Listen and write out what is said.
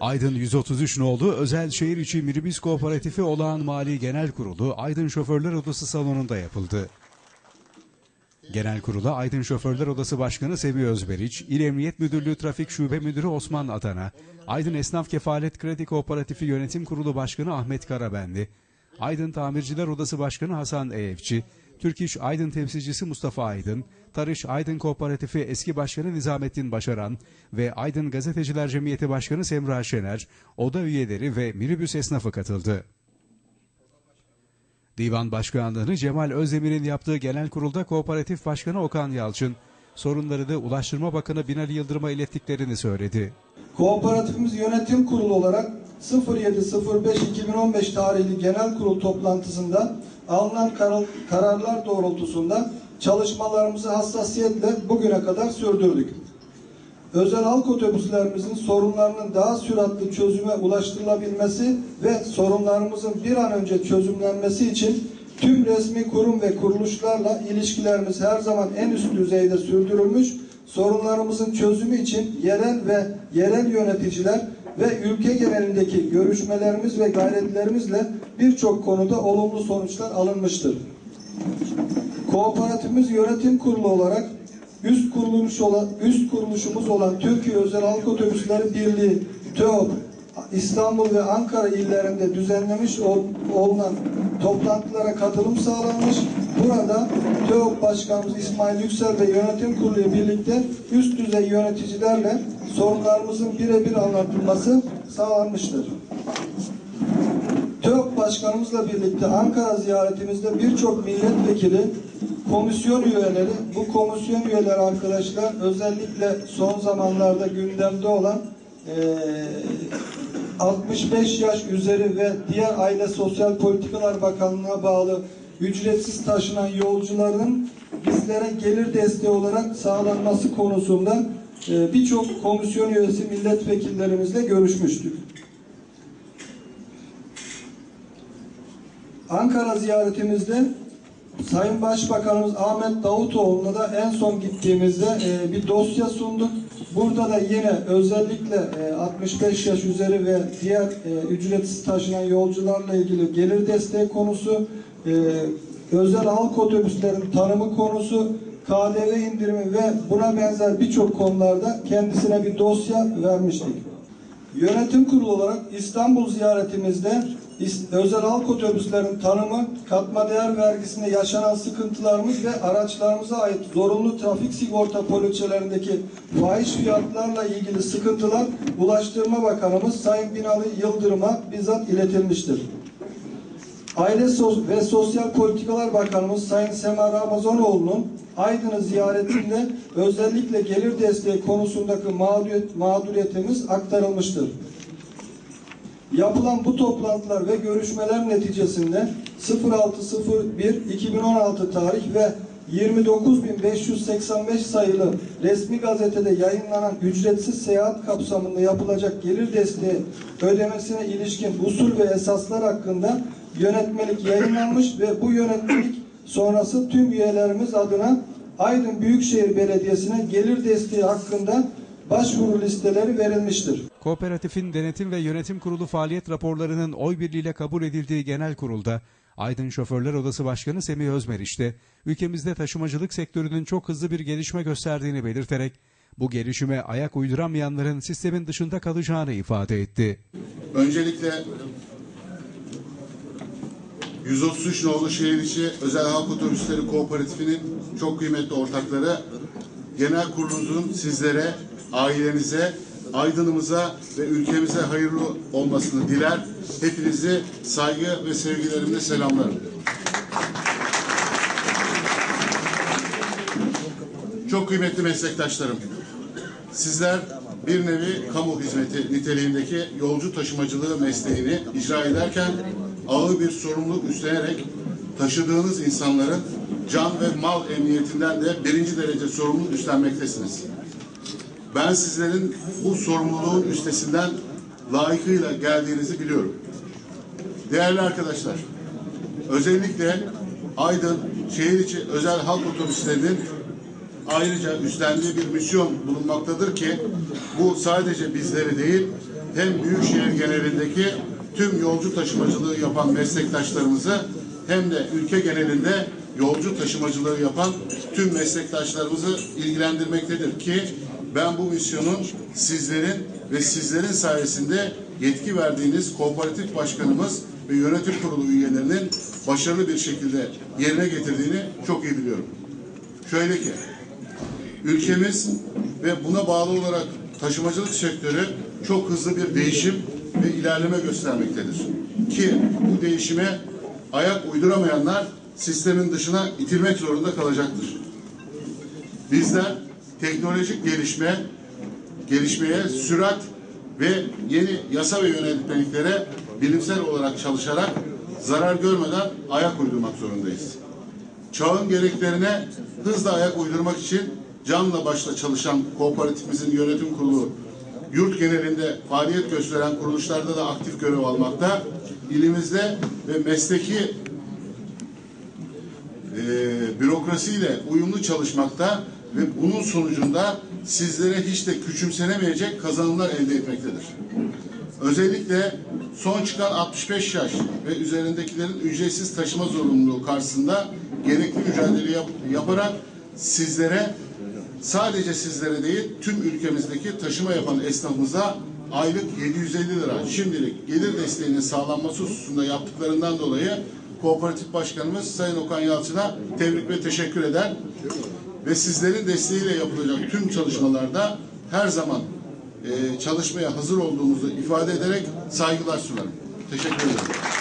Aydın 133 nolu özel şehir içi minibüs kooperatifi olağan mali genel kurulu Aydın Şoförler Odası salonunda yapıldı. Genel kurula Aydın Şoförler Odası Başkanı Semih Özberiç, İl Emniyet Müdürlüğü Trafik Şube Müdürü Osman Adana, Aydın Esnaf Kefalet Kredi Kooperatifi Yönetim Kurulu Başkanı Ahmet Karabendi, Aydın Tamirciler Odası Başkanı Hasan Eyevçi, Türk İş Aydın temsilcisi Mustafa Aydın, Tarış Aydın Kooperatifi eski başkanı Nizamettin Başaran ve Aydın Gazeteciler Cemiyeti Başkanı Semra Şener, oda üyeleri ve minibüs esnafı katıldı. Divan Başkanlığı'nı Cemal Özdemir'in yaptığı genel kurulda Kooperatif Başkanı Okan Yalçın, sorunları da Ulaştırma Bakanı Binali Yıldırım'a ilettiklerini söyledi. Kooperatifimiz yönetim kurulu olarak 07.05.2015 tarihli genel kurul toplantısında alınan karar- kararlar doğrultusunda çalışmalarımızı hassasiyetle bugüne kadar sürdürdük. Özel halk otobüslerimizin sorunlarının daha süratli çözüme ulaştırılabilmesi ve sorunlarımızın bir an önce çözümlenmesi için tüm resmi kurum ve kuruluşlarla ilişkilerimiz her zaman en üst düzeyde sürdürülmüş, sorunlarımızın çözümü için yerel ve yerel yöneticiler ve ülke genelindeki görüşmelerimiz ve gayretlerimizle birçok konuda olumlu sonuçlar alınmıştır. Kooperatifimiz yönetim kurulu olarak üst kuruluş olan üst kuruluşumuz olan Türkiye Özel Halk Otobüsleri Birliği TÖOP İstanbul ve Ankara illerinde düzenlemiş ol- olunan toplantılara katılım sağlanmış. Burada TÖOP Başkanımız İsmail Yüksel ve yönetim kurulu birlikte üst düzey yöneticilerle sorunlarımızın birebir anlatılması sağlanmıştır. TÖP Başkanımızla birlikte Ankara ziyaretimizde birçok milletvekili, komisyon üyeleri, bu komisyon üyeleri arkadaşlar özellikle son zamanlarda gündemde olan eee 65 yaş üzeri ve diğer Aile Sosyal Politikalar Bakanlığı'na bağlı ücretsiz taşınan yolcuların bizlere gelir desteği olarak sağlanması konusunda birçok komisyon üyesi milletvekillerimizle görüşmüştük. Ankara ziyaretimizde Sayın Başbakanımız Ahmet Davutoğlu'na da en son gittiğimizde e, bir dosya sunduk. Burada da yine özellikle e, 65 yaş üzeri ve diğer e, ücretsiz taşınan yolcularla ilgili gelir desteği konusu, e, özel halk otobüslerin tanımı konusu, KDV indirimi ve buna benzer birçok konularda kendisine bir dosya vermiştik. Yönetim kurulu olarak İstanbul ziyaretimizde özel halk otobüslerin tanımı, katma değer vergisinde yaşanan sıkıntılarımız ve araçlarımıza ait zorunlu trafik sigorta poliçelerindeki fahiş fiyatlarla ilgili sıkıntılar Ulaştırma Bakanımız Sayın Binali Yıldırım'a bizzat iletilmiştir. Aile ve Sosyal Politikalar Bakanımız Sayın Sema Ramazanoğlu'nun Aydın'ı ziyaretinde özellikle gelir desteği konusundaki mağduriyet, mağduriyetimiz aktarılmıştır. Yapılan bu toplantılar ve görüşmeler neticesinde 06.01.2016 tarih ve 29.585 sayılı resmi gazetede yayınlanan ücretsiz seyahat kapsamında yapılacak gelir desteği ödemesine ilişkin usul ve esaslar hakkında yönetmelik yayınlanmış ve bu yönetmelik sonrası tüm üyelerimiz adına Aydın Büyükşehir Belediyesi'ne gelir desteği hakkında başvuru listeleri verilmiştir. Kooperatifin denetim ve yönetim kurulu faaliyet raporlarının oy birliğiyle kabul edildiği genel kurulda Aydın Şoförler Odası Başkanı Semih Özmeriş de ülkemizde taşımacılık sektörünün çok hızlı bir gelişme gösterdiğini belirterek bu gelişime ayak uyduramayanların sistemin dışında kalacağını ifade etti. Öncelikle 133 nolu şehir içi özel halk otobüsleri kooperatifinin çok kıymetli ortakları genel kurulunuzun sizlere, ailenize, aydınımıza ve ülkemize hayırlı olmasını diler. Hepinizi saygı ve sevgilerimle selamlarım. Çok kıymetli meslektaşlarım. Sizler bir nevi kamu hizmeti niteliğindeki yolcu taşımacılığı mesleğini icra ederken ağır bir sorumluluk üstlenerek taşıdığınız insanların can ve mal emniyetinden de birinci derece sorumluluk üstlenmektesiniz. Ben sizlerin bu sorumluluğun üstesinden layıkıyla geldiğinizi biliyorum. Değerli arkadaşlar, özellikle Aydın şehir içi özel halk otobüslerinin ayrıca üstlendiği bir misyon bulunmaktadır ki Bu sadece bizleri değil, hem Büyükşehir genelindeki tüm yolcu taşımacılığı yapan meslektaşlarımızı hem de ülke genelinde yolcu taşımacılığı yapan tüm meslektaşlarımızı ilgilendirmektedir ki ben bu misyonun sizlerin ve sizlerin sayesinde yetki verdiğiniz kooperatif başkanımız ve yönetim kurulu üyelerinin başarılı bir şekilde yerine getirdiğini çok iyi biliyorum. Şöyle ki, ülkemiz ve buna bağlı olarak taşımacılık sektörü çok hızlı bir değişim ve ilerleme göstermektedir. Ki bu değişime ayak uyduramayanlar sistemin dışına itilmek zorunda kalacaktır. Bizler teknolojik gelişme, gelişmeye sürat ve yeni yasa ve yönetmeliklere bilimsel olarak çalışarak zarar görmeden ayak uydurmak zorundayız. Çağın gereklerine hızla ayak uydurmak için canla başla çalışan kooperatifimizin yönetim kurulu yurt genelinde faaliyet gösteren kuruluşlarda da aktif görev almakta. İlimizde ve mesleki e, bürokrasiyle uyumlu çalışmakta ve bunun sonucunda sizlere hiç de küçümsenemeyecek kazanımlar elde etmektedir. Özellikle son çıkan 65 yaş ve üzerindekilerin ücretsiz taşıma zorunluluğu karşısında gerekli mücadele yap- yaparak sizlere sadece sizlere değil tüm ülkemizdeki taşıma yapan esnafımıza aylık 750 lira şimdilik gelir desteğinin sağlanması hususunda yaptıklarından dolayı Kooperatif Başkanımız Sayın Okan Yalçın'a tebrik ve teşekkür eder. Ve sizlerin desteğiyle yapılacak tüm çalışmalarda her zaman e, çalışmaya hazır olduğumuzu ifade ederek saygılar sunarım. Teşekkür ederim.